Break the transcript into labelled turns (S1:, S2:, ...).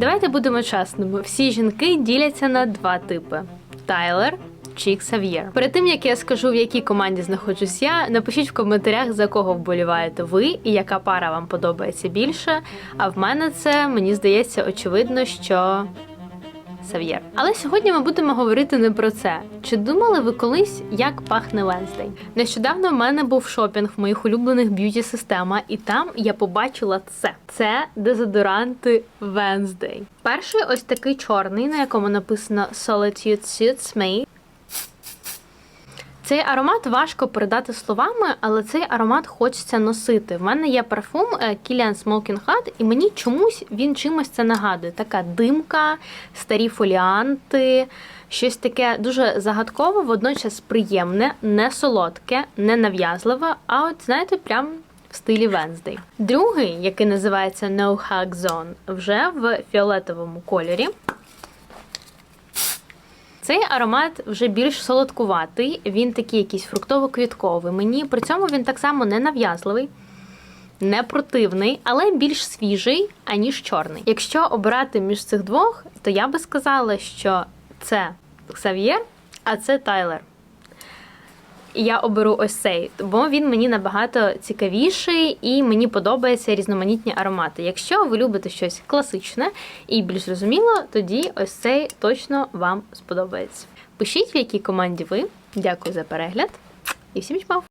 S1: Давайте будемо чесними. Всі жінки діляться на два типи: Тайлер. чи Ксав'єр. Перед тим як я скажу, в якій команді знаходжусь я, напишіть в коментарях, за кого вболіваєте ви і яка пара вам подобається більше. А в мене це мені здається очевидно, що Сав'єр. Але сьогодні ми будемо говорити не про це. Чи думали ви колись, як пахне Венздей? Нещодавно в мене був шопінг в моїх улюблених б'юті система, і там я побачила це. Це дезодоранти Венздей. Перший ось такий чорний, на якому написано Solitude Suits Me. Цей аромат важко передати словами, але цей аромат хочеться носити. В мене є парфум е, Kilian Smoking Hut, і мені чомусь він чимось це нагадує. Така димка, старі фоліанти, щось таке дуже загадкове, водночас приємне, не солодке, не нав'язливе, а от знаєте, прям. В стилі Wednesday. Другий, який називається No Hug Zone, вже в фіолетовому кольорі. Цей аромат вже більш солодкуватий, він такий якийсь фруктово-квітковий. Мені при цьому він так само не нав'язливий, не противний, але більш свіжий, аніж чорний. Якщо обирати між цих двох, то я би сказала, що це Ксав'єр, а це Тайлер. Я оберу ось цей, бо він мені набагато цікавіший і мені подобаються різноманітні аромати. Якщо ви любите щось класичне і більш зрозуміло, тоді ось цей точно вам сподобається. Пишіть, в якій команді ви. Дякую за перегляд і всім чмав!